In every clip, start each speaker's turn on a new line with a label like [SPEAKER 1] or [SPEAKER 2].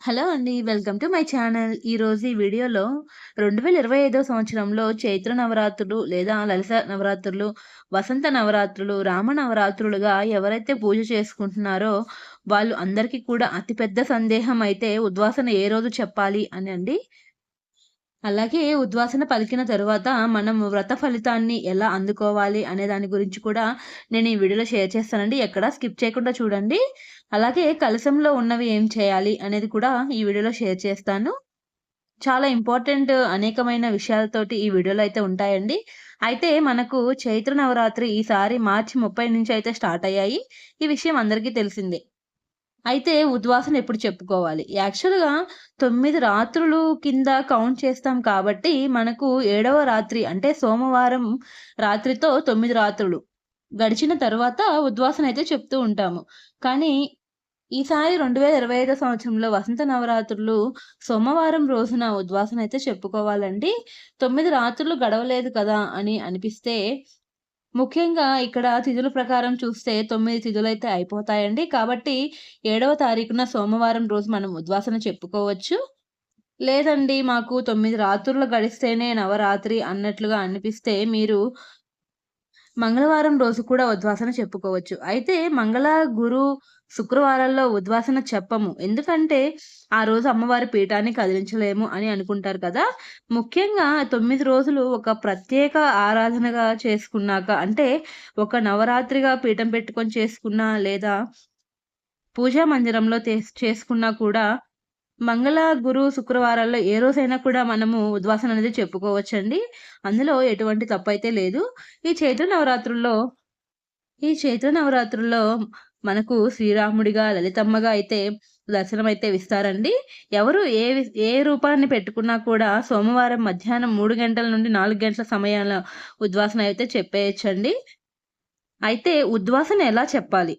[SPEAKER 1] Hello అండి. Welcome to my channel. ఈరోజు ఈ వీడియోలో 2025 సంవత్సరంలో చైత్ర నవరాత్రులు లేదా లలిత నవరాత్రులు, వసంత నవరాత్రులు, రామ నవరాత్రులుగా ఎవరైతే పూజ చేసుకుంటున్నారో వాళ్ళు అందరికీ కూడా అతిపెద్ద సందేహం అయితే ఉద్వాసన ఏ రోజు చెప్పాలి అని అండి. అలాగే ఉద్వాసన పలికిన తరువాత మనం వ్రత ఫలితాన్ని ఎలా అందుకోవాలి అనే దాని గురించి కూడా నేను ఈ వీడియోలో షేర్ చేస్తానండి. ఎక్కడా స్కిప్ చేయకుండా చూడండి. అలాగే కలశంలో ఉన్నవి ఏం చేయాలి అనేది కూడా ఈ వీడియోలో షేర్ చేస్తాను. చాలా ఇంపార్టెంట్ అనేకమైన విషయాలతోటి ఈ వీడియోలో అయితే ఉంటాయండి. అయితే మనకు చైత్ర నవరాత్రి ఈసారి మార్చి 30 నుంచి అయితే స్టార్ట్ అయ్యాయి. ఈ విషయం అందరికీ తెలిసిందే. అయితే ఉద్వాసన ఎప్పుడు చెప్పుకోవాలి? యాక్చువల్‌గా తొమ్మిది రాత్రులు కింద కౌంట్ చేస్తాం కాబట్టి మనకు ఏడవ రాత్రి అంటే సోమవారం రాత్రితో తొమ్మిది రాత్రులు. గడిచిన తర్వాత ఉద్వాసన అయితే చెప్తూ ఉంటాము. కానీ ఈసారి 2025 సంవత్సరంలో వసంత నవరాత్రులు సోమవారం రోజున ఉద్వాసన అయితే చెప్పుకోవాలండి. తొమ్మిది రాత్రులు గడవలేదు కదా! అని అనిపిస్తే ముఖ్యంగా ఇక్కడ తిథుల ప్రకారం చూస్తే తొమ్మిది తిథులు అయితే అయిపోతాయండి. కాబట్టి ఏడవ తారీఖున సోమవారం రోజు మనం ఉద్వాసన చెప్పుకోవచ్చు. లేదండి మాకు తొమ్మిది రాత్రులు గడిస్తేనే నవరాత్రి అన్నట్లుగా అనిపిస్తే మీరు మంగళవారం రోజు కూడా ఉద్వాసన చెప్పుకోవచ్చు. అయితే మంగళ, గురు, శుక్రవారాల్లో ఉద్వాసన చెప్పము. ఎందుకంటే ఆ రోజు అమ్మవారి పీఠాన్ని కదిలించలేము అని అనుకుంటారు కదా! ముఖ్యంగా తొమ్మిది రోజులు ఒక ప్రత్యేక ఆరాధనగా చేసుకున్నాక అంటే ఒక నవరాత్రిగా పీఠం పెట్టుకొని చేసుకున్నా లేదా పూజా మందిరంలో చేసుకున్నా కూడా మంగళ, గురు, శుక్రవారాల్లో ఏ రోజైనా కూడా మనము ఉద్వాసన అనేది చెప్పుకోవచ్చండి. అందులో ఎటువంటి తప్పైతే లేదు. ఈ చైత్ర నవరాత్రుల్లో ఈ చైత్ర నవరాత్రుల్లో మనకు శ్రీరాముడిగా, లలితమ్మగా అయితే దర్శనం అయితే ఇస్తారండి. ఎవరు ఏ ఏ రూపాన్ని పెట్టుకున్నా కూడా సోమవారం మధ్యాహ్నం మూడు గంటల నుండి నాలుగు గంటల సమయాల ఉద్వాసన అయితే చెప్పేయొచ్చండి. అయితే ఉద్వాసన ఎలా చెప్పాలి?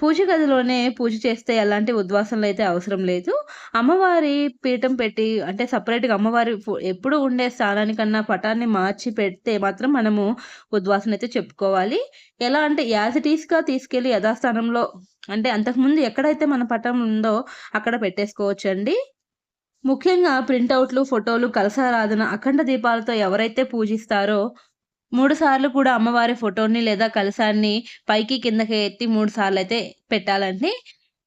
[SPEAKER 1] పూజ గదిలోనే పూజ చేస్తే ఎలాంటి ఉద్వాసనలు అయితే అవసరం లేదు. అమ్మవారి పీఠం పెట్టి అంటే సపరేట్గా అమ్మవారి ఎప్పుడు ఉండే స్థానానికన్నా పటాన్ని మార్చి పెడితే మాత్రం మనము ఉద్వాసన అయితే చెప్పుకోవాలి. ఎలా అంటే యాజ్ ఇట్ ఈస్‌గా తీసుకెళ్ళి యథాస్థానంలో అంటే అంతకుముందు ఎక్కడైతే మన పటం ఉందో అక్కడ పెట్టేసుకోవచ్చండి. ముఖ్యంగా ప్రింటౌట్‌లు, ఫోటోలు, కలసారాధన అఖండ దీపాలతో ఎవరైతే పూజిస్తారో 3 సార్లు కూడా అమ్మవారి ఫోటోని లేదా కలశాన్ని పైకి, కిందకి ఎత్తి మూడు సార్లు అయితే పెట్టాలండి.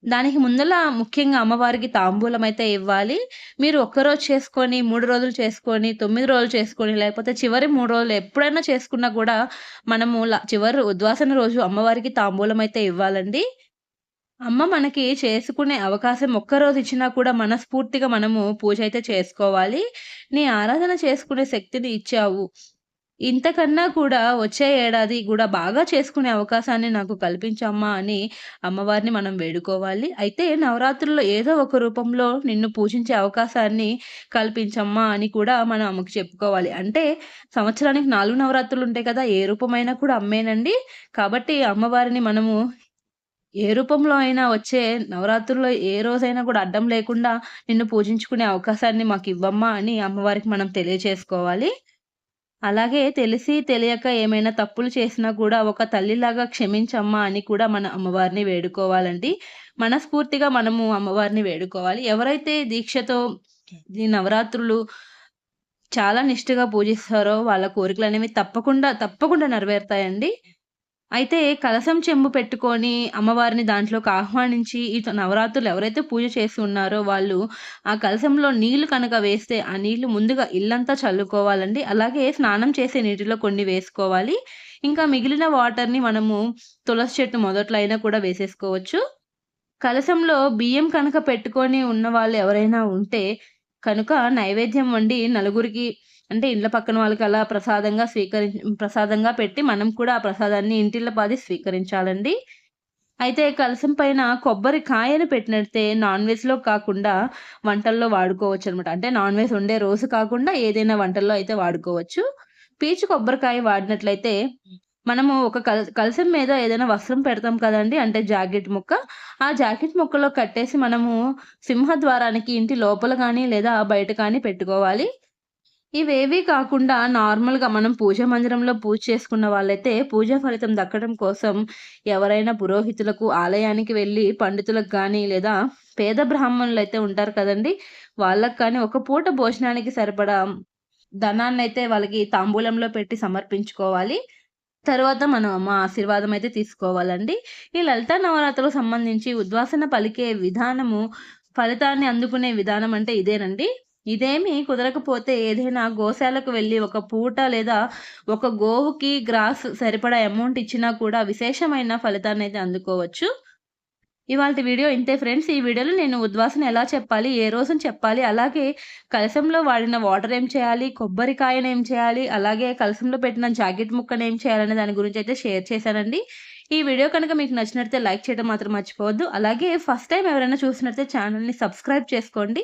[SPEAKER 1] దానికి ముందల ముఖ్యంగా అమ్మవారికి తాంబూలం అయితే ఇవ్వాలి. మీరు ఒక్కరోజు చేసుకొని, మూడు రోజులు చేసుకొని, తొమ్మిది రోజులు చేసుకొని, లేకపోతే చివరి మూడు రోజులు ఎప్పుడైనా చేసుకున్నా కూడా మనము చివరి ఉద్వాసన రోజు అమ్మవారికి తాంబూలం అయితే ఇవ్వాలండి. అమ్మ మనకి చేసుకునే అవకాశం ఒక్కరోజు ఇచ్చినా కూడా మనస్ఫూర్తిగా మనము పూజ అయితే చేసుకోవాలి. నీ ఆరాధన చేసుకునే శక్తిని ఇచ్చావు. ఇంతకన్నా కూడా వచ్చే ఏడాది కూడా బాగా చేసుకునే అవకాశాన్ని నాకు కల్పించమ్మా అని అమ్మవారిని మనం వేడుకోవాలి. అయితే నవరాత్రుల్లో ఏదో ఒక రూపంలో నిన్ను పూజించే అవకాశాన్ని కల్పించమ్మా అని కూడా మనం అమ్మకి చెప్పుకోవాలి. అంటే సంవత్సరానికి నాలుగు నవరాత్రులు ఉంటాయి కదా! ఏ రూపమైనా కూడా అమ్మేనండి. కాబట్టి అమ్మవారిని మనము ఏ రూపంలో అయినా వచ్చే నవరాత్రుల్లో ఏ రోజైనా కూడా అడ్డం లేకుండా నిన్ను పూజించుకునే అవకాశాన్ని మాకు ఇవ్వమ్మా అని అమ్మవారికి మనం తెలియచేసుకోవాలి. అలాగే తెలిసి తెలియక ఏమైనా తప్పులు చేసినా కూడా ఒక తల్లిలాగా క్షమించమ్మా అని కూడా మన అమ్మవారిని వేడుకోవాలండి. మనస్ఫూర్తిగా మనము అమ్మవారిని వేడుకోవాలి. ఎవరైతే దీక్షతో ఈ నవరాత్రులు చాలా నిష్ఠగా పూజిస్తారో వాళ్ళ కోరికలు అనేవి తప్పకుండా, తప్పకుండా నెరవేరుతాయండి. అయితే కలశం చెంబు పెట్టుకొని అమ్మవారిని దాంట్లోకి ఆహ్వానించి ఈ నవరాత్రులు ఎవరైతే పూజ చేసి ఉన్నారో వాళ్ళు ఆ కలశంలో నీళ్ళు కనుక వేస్తే ఆ నీళ్ళు ముందుగా ఇల్లంతా చల్లుకోవాలండి. అలాగే స్నానం చేసే నీటిలో కొన్ని వేసుకోవాలి. ఇంకా మిగిలిన వాటర్‌ని మనము తులసి చెట్టు మొదట్లో అయినా కూడా వేసేసుకోవచ్చు. కలశంలో బియ్యం కనుక పెట్టుకొని ఉన్న వాళ్ళు ఎవరైనా ఉంటే కనుక నైవేద్యం వండి నలుగురికి అంటే ఇండ్ల పక్కన వాళ్ళకి అలా ప్రసాదంగా స్వీకరిం ప్రసాదంగా పెట్టి మనం కూడా ఆ ప్రసాదాన్ని ఇంటిల్లపాది స్వీకరించాలండి. అయితే కలశం పైన కొబ్బరి కాయను పెట్టినట్టే నాన్‌వెజ్‌లో కాకుండా వంటల్లో వాడుకోవచ్చు అనమాట అంటే నాన్ వెజ్ వండే రోజు కాకుండా ఏదైనా వంటల్లో అయితే వాడుకోవచ్చు. పీచు కొబ్బరికాయ వాడినట్లయితే మనము ఒక కల్ కలశం మీద ఏదైనా వస్త్రం పెడతాం కదండీ! అంటే జాకెట్ ముక్క. ఆ జాకెట్ ముక్కలో కట్టేసి మనము సింహద్వారానికి ఇంటి లోపల కానీ లేదా బయట కానీ పెట్టుకోవాలి. ఇవేవీ కాకుండా నార్మల్‌గా మనం పూజా మందిరంలో పూజ చేసుకున్న వాళ్ళైతే పూజా ఫలితం దక్కడం కోసం ఎవరైనా పురోహితులకు ఆలయానికి వెళ్ళి పండితులకు కానీ లేదా పేద బ్రాహ్మణులు అయితే ఉంటారు కదండీ! వాళ్ళకు కానీ ఒక పూట భోజనానికి సరిపడా ధనాన్నయితే వాళ్ళకి తాంబూలంలో పెట్టి సమర్పించుకోవాలి. తరువాత మనం మా ఆశీర్వాదం అయితే తీసుకోవాలండి. ఈ లలితా నవరాత్రులకు సంబంధించి ఉద్వాసన పలికే విధానము, ఫలితాన్ని అందుకునే విధానం అంటే ఇదేనండి. ఇదేమీ కుదరకపోతే ఏదైనా గోశాలకు వెళ్ళి ఒక పూట లేదా ఒక గోవుకి గ్రాస్ సరిపడా అమౌంట్ ఇచ్చినా కూడా విశేషమైన ఫలితాన్ని అయితే అందుకోవచ్చు. ఇవాళ వీడియో ఇంతే ఫ్రెండ్స్. ఈ వీడియోలో నేను ఉద్వాసన ఎలా చెప్పాలి? ఏ రోజున చెప్పాలి? అలాగే కలశంలో వాడిన వాటర్ ఏం చేయాలి? కొబ్బరికాయను ఏం చేయాలి? అలాగే కలశంలో పెట్టిన జాకెట్ ముక్కను ఏం చేయాలనే దాని గురించి అయితే షేర్ చేశానండి. ఈ వీడియో కనుక మీకు నచ్చినట్లయితే లైక్ చేయడం మాత్రం మర్చిపోవద్దు. అలాగే ఫస్ట్ టైం ఎవరైనా చూసినట్లయితే ఛానల్ని సబ్స్క్రైబ్ చేసుకోండి.